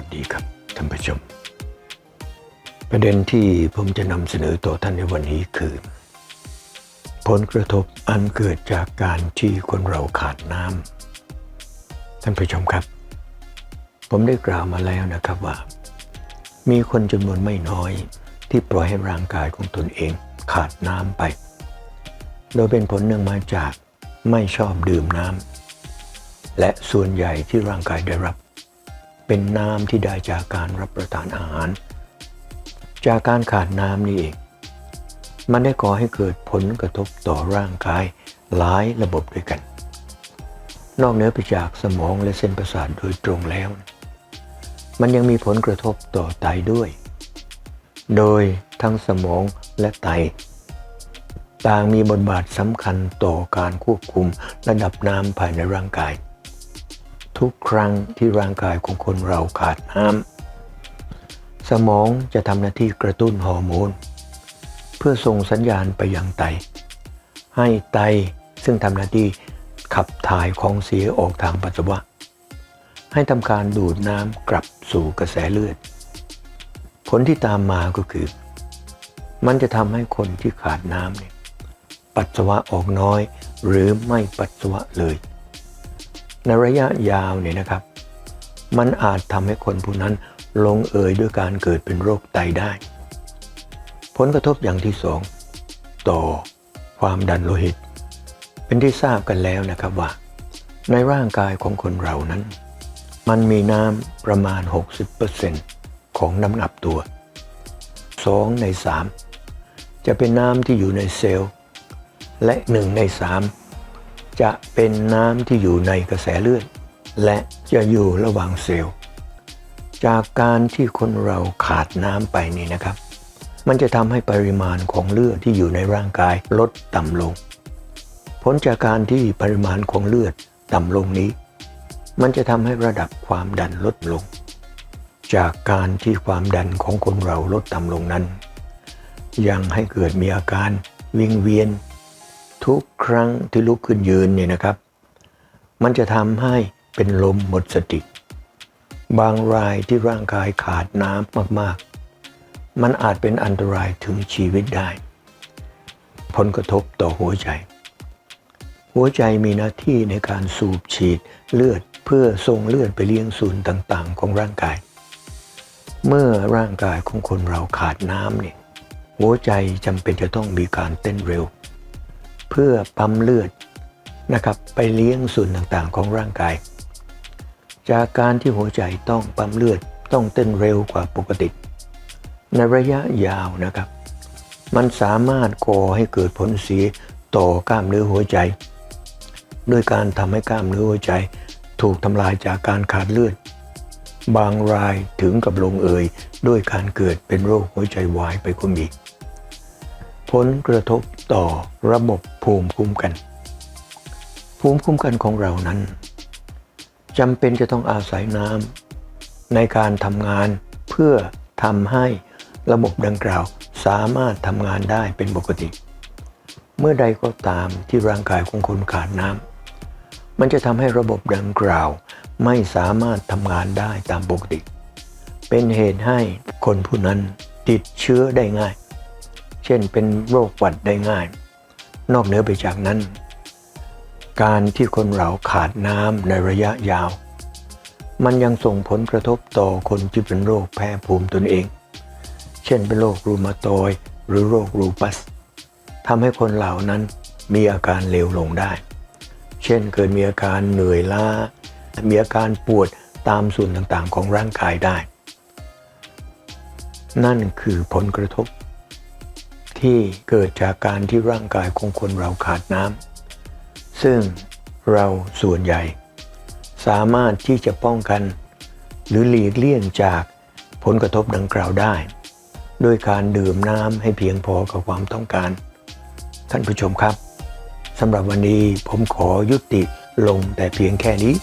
วัสดีครับท่านผู้ชม ประเด็นที่ผมจะนำเสนอต่อท่านในวันนี้คือ ผลกระทบอันเกิดจากการที่คนเราขาดน้ำท่านผู้ชมครับ ผมได้กล่าวมาแล้วนะครับว่า มีคนจำนวนไม่น้อยที่ปล่อยให้ร่างกายของตนเองขาดน้ำไป โดยเป็นผลเนื่องมาจากไม่ชอบดื่มน้ำและส่วนใหญ่ที่ร่างกายได้รับ เป็นน้ำที่ได้จากการรับประทานอาหาร จากการขาดน้ำนี่เอง มันได้ก่อให้เกิดผลกระทบต่อร่างกายหลายระบบด้วยกัน นอกเหนือไปจากสมองและเส้นประสาทโดยตรงแล้ว มันยังมีผลกระทบต่อไตด้วย โดยทั้งสมองและไต ต่างมีบทบาทสำคัญต่อการควบคุมระดับน้ำภายในร่างกาย ทุกครั้งที่ร่างกายของคนเราขาดน้ำสมองจะทำหน้าที่กระตุ้นฮอร์โมน เพื่อส่งสัญญาณไปยังไต ให้ไตซึ่งทำหน้าที่ขับถ่ายของเสียออกทางปัสสาวะ ให้ทำการดูดน้ำกลับสู่กระแสเลือด ผลที่ตามมาก็คือ มันจะทำให้คนที่ขาดน้ำเนี่ยปัสสาวะออกน้อยหรือไม่ปัสสาวะเลย ในระยะยาวเนี่ยนะครับ มันอาจทำให้คนผู้นั้นลงเอยด้วยการเกิดเป็นโรคไตได้ ผลกระทบอย่างที่สองต่อความดันโลหิต เป็นที่ทราบกันแล้วนะครับว่า ในร่างกายของคนเรานั้น มันมีน้ำประมาณ 60%ของน้ำหนักตัว 2 ใน 3 จะเป็นน้ำที่อยู่ในเซลล์ และ 1 ใน 3 จะเป็นน้ำที่อยู่ในกระแสเลือด และจะอยู่ระหว่างเซลล์ จากการที่คนเราขาดน้ำไปนี่นะครับ มันจะทำให้ปริมาณของเลือดที่อยู่ในร่างกายลดต่ำลง ผลจากการที่ปริมาณของเลือดต่ำลงนี้ มันจะทำให้ระดับความดันลดลง จากการที่ความดันของคนเราลดต่ำลงนั้น ยังให้เกิดมีอาการวิงเวียน ทุกครั้งที่ลุกขึ้นยืนเนี่ยนะครับ มันจะทำให้เป็นลมหมดสติ บางรายที่ร่างกายขาดน้ำมากๆ มันอาจเป็นอันตรายถึงชีวิตได้ ผลกระทบต่อหัวใจ หัวใจมีหน้าที่ในการสูบฉีดเลือดเพื่อส่งเลือดไปเลี้ยงส่วนต่างๆ ของร่างกาย เมื่อร่างกายของคนเราขาดน้ำเนี่ยหัวใจจำเป็นจะต้องมีการเต้นเร็ว เพื่อปั๊มเลือดนะครับไปเลี้ยงส่วนต่างๆของร่างกาย จากการที่หัวใจต้องปั๊มเลือดต้องเต้นเร็วกว่าปกติ ในระยะยาวนะครับ มันสามารถก่อให้เกิดผลเสียต่อกล้ามเนื้อหัวใจ ด้วยการทำให้กล้ามเนื้อหัวใจถูกทำลายจากการขาดเลือด บางรายถึงกับลงเอยด้วยการเกิดเป็นโรคหัวใจวายไปก็มี ผลกระทบต่อระบบภูมิคุ้มกัน ภูมิคุ้มกันของเรานั้นจำเป็นจะต้องอาศัยน้ำในการทำงานเพื่อทำให้ระบบดังกล่าวสามารถทำงานได้เป็นปกติ เมื่อใดก็ตามที่ร่างกายของคนขาดน้ำมันจะทำให้ระบบดังกล่าวไม่สามารถทำงานได้ตามปกติ เป็นเหตุให้คนผู้นั้นติดเชื้อได้ง่าย ช่นเป็นโรคหวัดได้ง่าย นอกเหนือไปจากนั้น การที่คนเราขาดน้ำในระยะยาว มันยังส่งผลกระทบต่อคนที่เป็นโรคแพ้ภูมิตนเอง เช่นเป็นโรครูมาตอยหรือโรครูปัสทำให้คนเหล่านั้นมีอาการเลวลงได้ เช่นเกิดมีอาการเหนื่อยล้า มีอาการปวดตามส่วนต่างๆของร่างกายได้ นั่นคือผลกระทบ ที่เกิดจากการที่ร่างกายของคนเราขาดน้ำซึ่งเราส่วนใหญ่ สามารถที่จะป้องกัน หรือหลีกเลี่ยงจากผลกระทบดังกล่าวได้ ด้วยการดื่มน้ำให้เพียงพอกับความต้องการ ท่านผู้ชมครับสำหรับวันนี้ผมขอยุติลงแต่เพียงแค่นี้